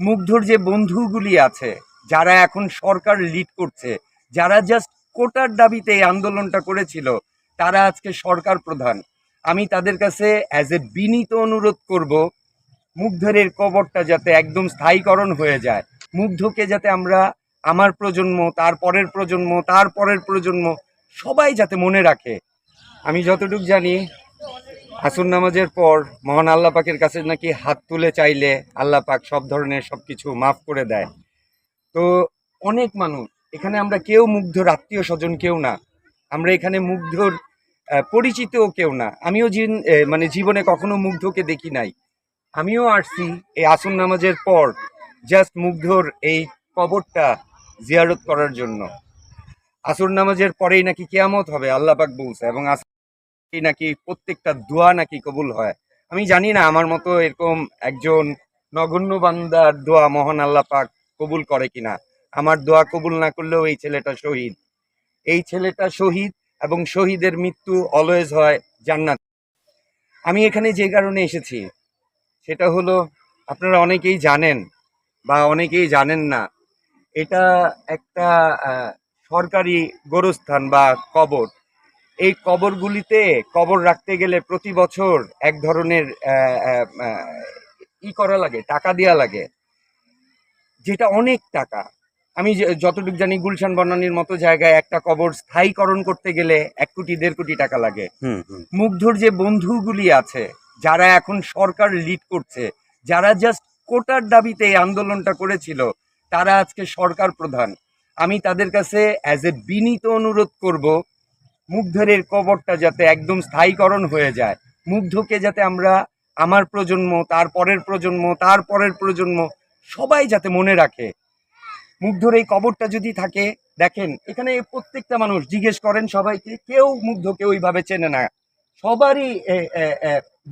মুগ্ধর যে বন্ধুগুলি আছে, যারা এখন সরকার লিড করছে, যারা জাস্ট কোটার দাবিতে এই আন্দোলনটা করেছিল, তারা আজকে সরকার প্রধান। আমি তাদের কাছে অ্যাজ এ বিনীত অনুরোধ করব মুগ্ধের এর কবরটা যাতে একদম স্থায়ীকরণ হয়ে যায়। মুগ্ধকে যাতে আমরা আমার প্রজন্ম, তার পরের প্রজন্ম, তার পরের প্রজন্ম সবাই যাতে মনে রাখে। আমি যতটুকু জানি আসর নামাজের পর মহান আল্লাহ পাকের কাছে নাকি হাত তুলে চাইলে আল্লাহ পাক সব ধরনের সব কিছু মাফ করে দেয়। তো অনেক মানুষ, এখানে আমরা কেউ মুগ্ধর আত্মীয় স্বজন কেউ না। আমরা এখানে মুগ্ধর পরিচিতও কেউ না। আমিও মানে জীবনে কখনো মুগ্ধকে দেখি নাই। আমিও আসছি এই আসন নামাজের পর জাস্ট মুগ্ধর এই কবরটা জিয়ারত করার জন্য। আসর নামাজের পরেই নাকি কেয়ামত হবে, আল্লাহ পাক বলছে। এবং নাকি প্রত্যেকটা দোয়া নাকি কবুল হয়? আমি জানি না, আমার মতো এরকম একজন নগণ্য বান্দার দোয়া মহান আল্লাহ পাক কবুল করে কিনা। আমার দোয়া কবুল না করলেও এই ছেলেটা শহীদ। এই ছেলেটা শহীদ এবং শহীদের মৃত্যু অলওয়েজ হয় জান্নাত। আমি এখানে যে কারণে এসেছি, সেটা হলো, আপনারা অনেকেই জানেন বা অনেকেই জানেন না, এটা একটা সরকারি গোরস্থান বা কবর। এই কবরগুলিতে কবর রাখতে গেলে প্রতি বছর এক ধরনের ই করা লাগে টাকা দেওয়া লাগে যেটা অনেক টাকা। আমি যতটুকু জানি গুলশান বনানীর মতো জায়গায় একটা কবর স্থায়ীকরণ করতে গেলে এক কোটি দেড় কোটি টাকা লাগে। মুগ্ধর যে বন্ধুগুলি আছে যারা এখন সরকার লিড করছে যারা জাস্ট কোটার দাবিতে এই আন্দোলনটা করেছিল তারা আজকে সরকার প্রধান। আমি তাদের কাছে অ্যাজ এ বিনীত অনুরোধ করব মুগ্ধের কবরটা যাতে একদম স্থায়ীকরণ হয়ে যায়। মুগ্ধকে যাতে আমরা আমার প্রজন্ম, তার পরের প্রজন্ম, তার পরের প্রজন্ম সবাই যাতে মনে রাখে। মুগ্ধর এই কবরটা যদি থাকে, দেখেন, এখানে প্রত্যেকটা মানুষ জিজ্ঞেস করেন সবাইকে, কেউ মুগ্ধকে ওইভাবে চেনে না। সবারই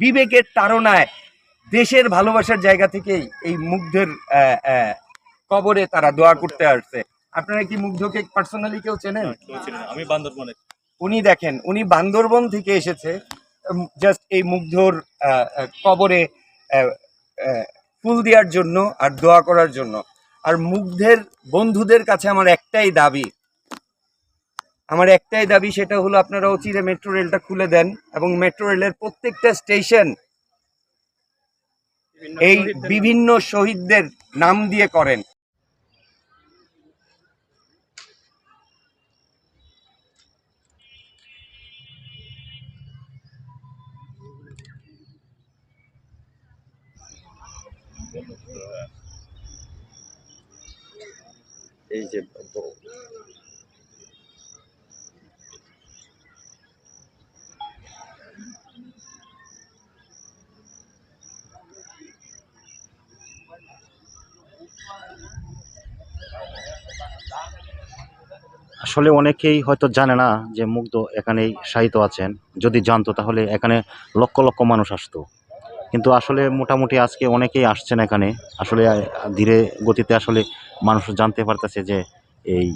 বিবেকের তাড়নায়, দেশের ভালোবাসার জায়গা থেকেই এই মুগ্ধের কবরে তারা দোয়া করতে আসছে। আপনারা কি মুগ্ধকে পার্সোনালি কেউ চেনেন। আমি বান্দরবনে। উনি দেখেন উনি বান্দরবন থেকে এসেছে জাস্ট এই মুগ্ধর কবরে ফুল দেওয়ার জন্য আর দোয়া করার জন্য। আর মুগ্ধের বন্ধুদের কাছে আমার একটাই দাবি আমার একটাই দাবি সেটা হলো আপনারা অচিরে মেট্রো রেলটা খুলে দেন এবং মেট্রো রেলের প্রত্যেকটা স্টেশন এই বিভিন্ন শহীদদের নাম দিয়ে করেন। এই যে আসলে অনেকেই হয়তো জানে না যে মুগ্ধ এখানেই সাহিত্য আছেন। যদি জানতো তাহলে এখানে লক্ষ লক্ষ মানুষ আসতো। কিন্তু আসলে মোটামুটি আজকে অনেকেই আসছেন এখানে। আসলে ধীরে গতিতে আসলে মানুষ জানতে পারতেছে যে এই